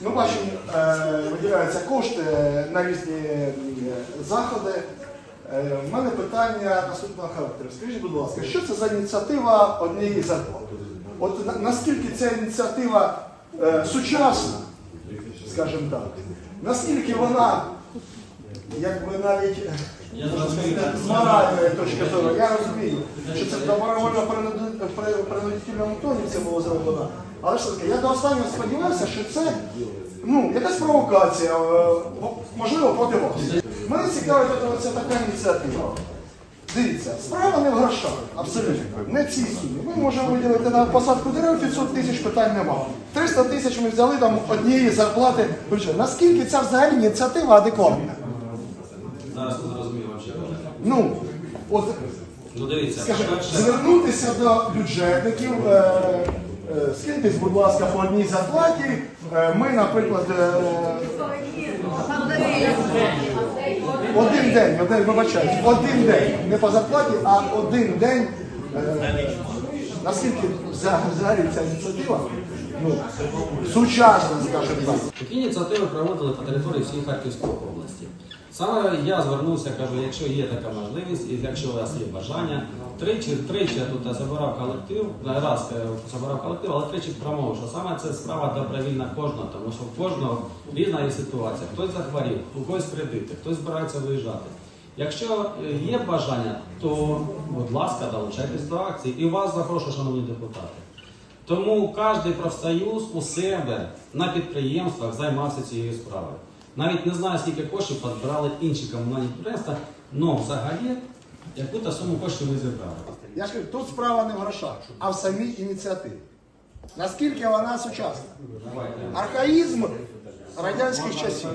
Ми бачимо, е, виділяються кошти на різні е, заходи. У мене питання наступного характеру. Скажіть, будь ласка, що це за ініціатива однієї зарплати? От наскільки ця ініціатива е, сучасна, скажімо так, наскільки вона, якби навіть з моральної точки зору, я розумію, що це добровольно при принудительному тоні це було зроблено. Але ж таки, я до останнього сподівався, що це ну, якась провокація, е, можливо, проти вас. Мене цікавить ця така ініціатива. Дивіться, справа не в грошах, абсолютно. Не в цій сумі. Ми можемо виділити на посадку дерев 500 тисяч, питань немає. 300 тисяч ми взяли там однієї зарплати. Наскільки ця взагалі ініціатива адекватна? Зараз не зрозумів вам ще. Ну, от Ну дивіться, Скажімо, по-перше, звернутися до бюджетників, е, е, скиньтесь, будь ласка, по одній зарплаті. Е, Ми, наприклад, е, один день, один, вибачаюсь, один день, не по зарплаті, а один день. е, Наскільки вза- взагалі ця ініціатива ну, сучасна, скажімо так. такі ініціативи проводили по території всієї Харківської області. Саме я звернувся, кажу, якщо є така можливість, і якщо у вас є бажання, тричі, тричі я тут забирав колектив, раз е, забирав колектив, але тричі промовив, що саме це справа добровільна кожного, тому що в кожного різна є ситуація. Хтось захворів, у когось кредити, хтось збирається виїжджати. Якщо е, є бажання, то будь ласка, долучайтесь до акції. І вас запрошую, шановні депутати. Тому кожен профсоюз у себе на підприємствах займався цією справою. Навіть не знаю, скільки коштів підбирали інші комунальні підприємства, але взагалі яку-то суму коштів ми зібрали. Я ж кажу, тут справа не в грошах, а в самій ініціативі. Наскільки вона сучасна? Архаїзм радянських часів.